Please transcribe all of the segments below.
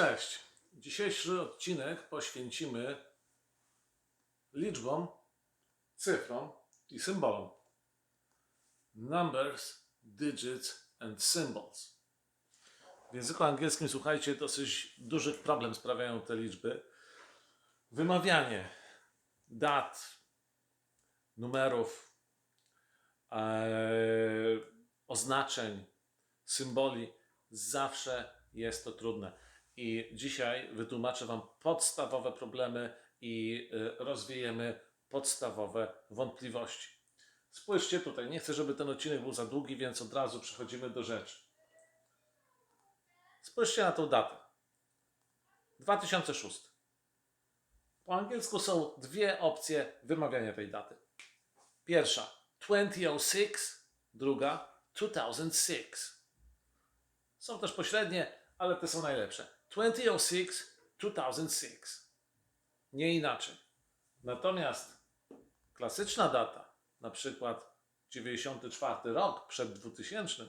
Cześć. Dzisiejszy odcinek poświęcimy liczbom, cyfrom i symbolom. Numbers, digits and symbols. W języku angielskim, słuchajcie, dosyć duży problem sprawiają te liczby. Wymawianie dat, numerów, eee, oznaczeń, symboli zawsze jest to trudne. I dzisiaj wytłumaczę Wam podstawowe problemy i y, rozwiejemy podstawowe wątpliwości. Spójrzcie tutaj, nie chcę, żeby ten odcinek był za długi, więc od razu przechodzimy do rzeczy. Spójrzcie na tą datę. 2006. Po angielsku są dwie opcje wymawiania tej daty. Pierwsza 2006, druga 2006. Są też pośrednie, ale te są najlepsze. 2006, 2006. Nie inaczej. Natomiast klasyczna data, na przykład 94 rok przed 2000,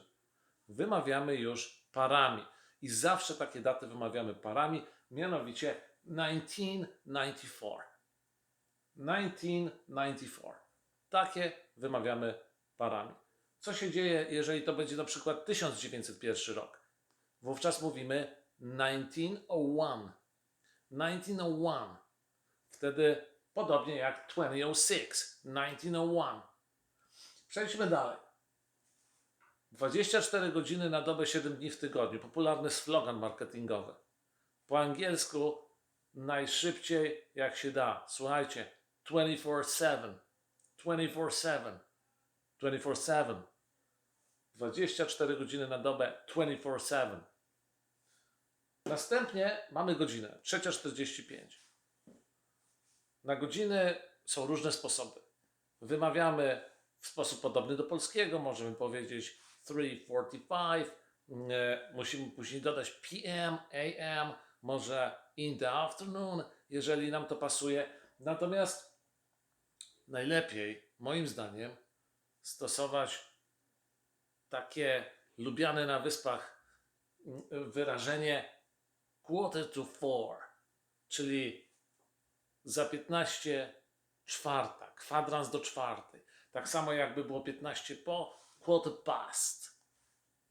wymawiamy już parami. I zawsze takie daty wymawiamy parami, mianowicie 1994. 1994. Takie wymawiamy parami. Co się dzieje, jeżeli to będzie na przykład 1901 rok? Wówczas mówimy 1901. 1901. Wtedy podobnie jak 2006. 1901. Przejdźmy dalej. 24 godziny na dobę, 7 dni w tygodniu. Popularny slogan marketingowy. Po angielsku najszybciej jak się da. Słuchajcie, 24-7. 24-7. 24-7. 24 godziny na dobę, 24-7. Następnie mamy godzinę, 3.45. Na godziny są różne sposoby. Wymawiamy w sposób podobny do polskiego, możemy powiedzieć 3.45, e, musimy później dodać PM, AM, może in the afternoon, jeżeli nam to pasuje. Natomiast najlepiej, moim zdaniem, stosować takie lubiane na wyspach mm, wyrażenie quarter to four, czyli za 15 czwarta, kwadrans do czwartej. Tak samo jakby było 15 po, quarter past.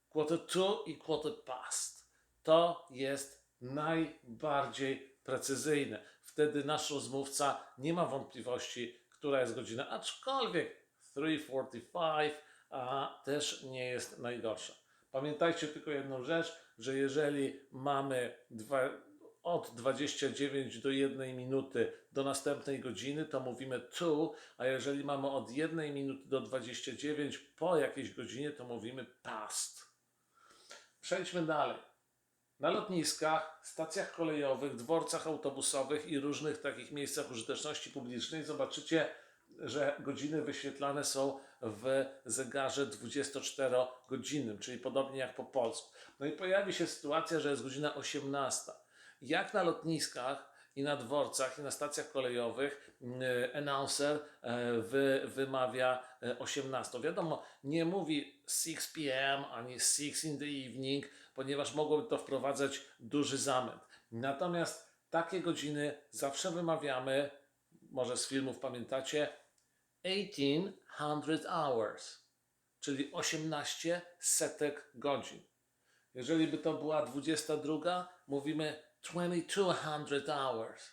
Quarter to i quarter past. To jest najbardziej precyzyjne. Wtedy nasz rozmówca nie ma wątpliwości, która jest godzina, aczkolwiek 3.45 a też nie jest najgorsza. Pamiętajcie tylko jedną rzecz, że jeżeli mamy dwa, od 29 do 1 minuty do następnej godziny, to mówimy to, a jeżeli mamy od 1 minuty do 29 po jakiejś godzinie, to mówimy past. Przejdźmy dalej. Na lotniskach, stacjach kolejowych, dworcach autobusowych i różnych takich miejscach użyteczności publicznej zobaczycie, że godziny wyświetlane są w zegarze 24-godzinnym, czyli podobnie jak po polsku. No i pojawi się sytuacja, że jest godzina 18. Jak na lotniskach i na dworcach i na stacjach kolejowych e, announcer e, wy, wymawia e, 18. Wiadomo, nie mówi 6 p.m. ani 6 in the evening, ponieważ mogłoby to wprowadzać duży zamęt. Natomiast takie godziny zawsze wymawiamy, może z filmów pamiętacie, 1800 hours, czyli 18 setek godzin. Jeżeli by to była 22, mówimy 2200 hours.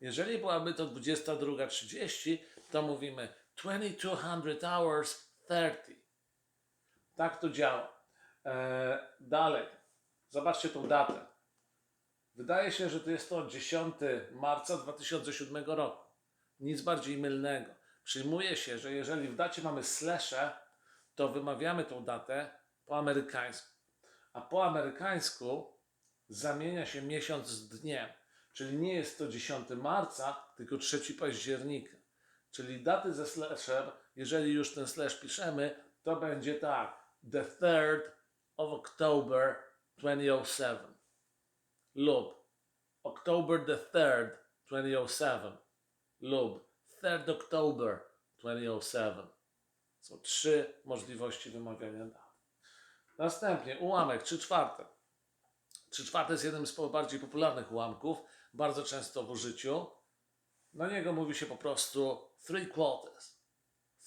Jeżeli byłaby to 22.30, to mówimy 2200 hours 30. Tak to działa. Eee, dalej. Zobaczcie tą datę. Wydaje się, że to jest to 10 marca 2007 roku. Nic bardziej mylnego. Przyjmuje się, że jeżeli w dacie mamy slesze, to wymawiamy tą datę po amerykańsku. A po amerykańsku zamienia się miesiąc z dniem. Czyli nie jest to 10 marca, tylko 3 października. Czyli daty ze slashem, jeżeli już ten slash piszemy, to będzie tak. The 3rd of October 2007 lub October the 3rd 2007 lub 3rd October 2007. Są trzy możliwości wymawiania dat. Następnie ułamek 3 czwarte. 3 czwarte jest jednym z bardziej popularnych ułamków, bardzo często w użyciu. Na niego mówi się po prostu three quarters.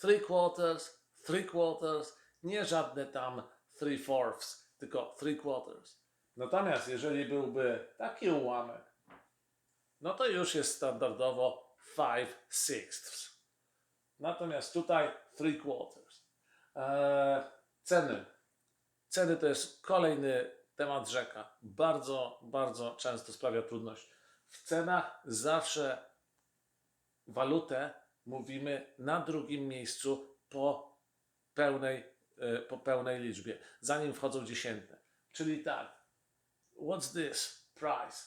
Three quarters, three quarters, nie żadne tam three fourths, tylko three quarters. Natomiast jeżeli byłby taki ułamek, no to już jest standardowo five sixths. Natomiast tutaj three quarters. Eee, ceny. Ceny to jest kolejny temat rzeka. Bardzo, bardzo często sprawia trudność. W cenach zawsze walutę mówimy na drugim miejscu po pełnej, e, po pełnej liczbie, zanim wchodzą dziesiętne. Czyli tak, what's this price?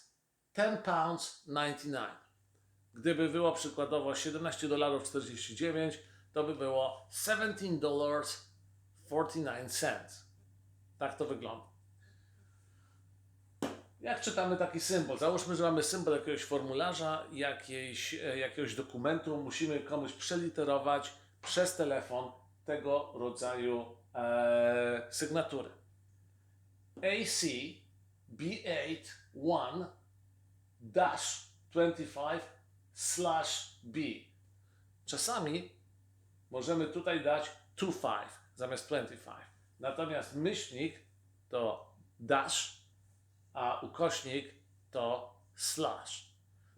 10 pounds 99. Gdyby było przykładowo 17 dolarów 49, to by było 17 dollars 49 cents. Tak to wygląda. Jak czytamy taki symbol? Załóżmy, że mamy symbol jakiegoś formularza, jakiejś, e, jakiegoś dokumentu, musimy komuś przeliterować przez telefon tego rodzaju e, sygnatury. AC B81 dash 25 slash B. Czasami możemy tutaj dać 25 zamiast 25. Natomiast myślnik to dash, a ukośnik to slash.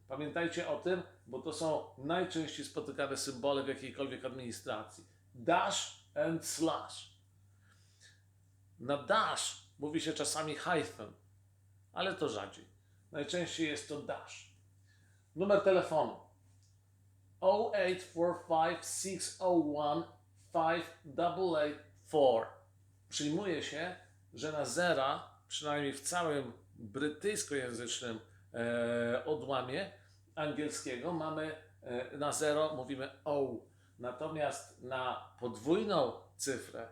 Pamiętajcie o tym, bo to są najczęściej spotykane symbole w jakiejkolwiek administracji. Dash and slash. Na dash mówi się czasami hyphen, ale to rzadziej. Najczęściej jest to dash. Numer telefonu 08456015884. Przyjmuje się, że na zera, przynajmniej w całym brytyjskojęzycznym e, odłamie angielskiego, mamy e, na zero mówimy O. Natomiast na podwójną cyfrę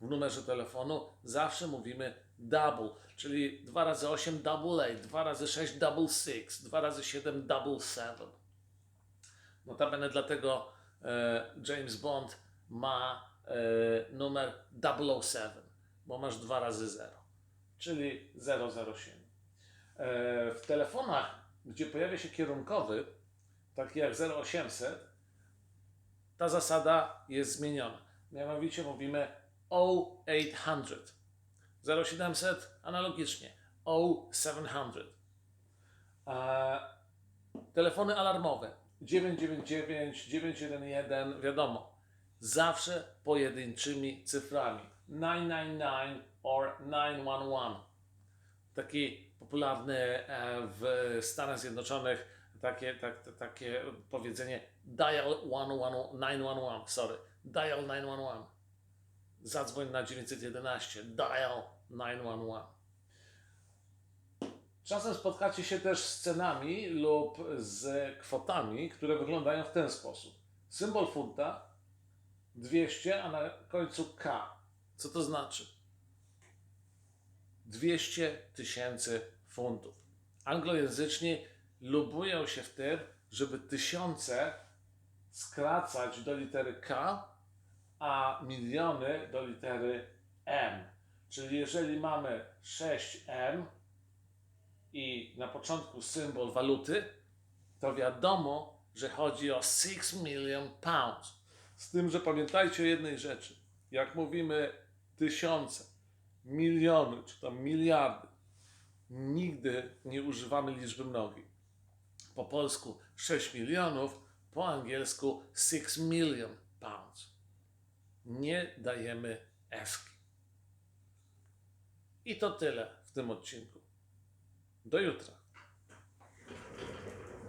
w numerze telefonu zawsze mówimy double, czyli 2 razy 8 double 8, 2 razy 6 double 6, 2 razy 7 double 7. Notabene dlatego e, James Bond ma e, numer 007, bo masz 2 razy 0, czyli 007. E, w telefonach, gdzie pojawia się kierunkowy, taki jak 0800, ta zasada jest zmieniona. Mianowicie mówimy 0800. 0700 analogicznie 0700. E, telefony alarmowe 999, 911, wiadomo, zawsze pojedynczymi cyframi 999 or 911. Taki popularny e, w Stanach Zjednoczonych takie, tak, takie powiedzenie dial 111, 911, sorry, dial 911. Zadzwoń na 911, dial 911. Czasem spotkacie się też z cenami lub z kwotami, które wyglądają w ten sposób. Symbol funta 200, a na końcu K. Co to znaczy? 200 tysięcy funtów. Anglojęzyczni lubują się w tym, żeby tysiące skracać do litery K, a miliony do litery M. Czyli jeżeli mamy 6M i na początku symbol waluty, to wiadomo, że chodzi o 6 million pounds. Z tym, że pamiętajcie o jednej rzeczy. Jak mówimy tysiące, miliony czy tam miliardy, nigdy nie używamy liczby mnogiej. Po polsku 6 milionów, po angielsku 6 million pounds. Nie dajemy eski. I to tyle w tym odcinku. Do jutra.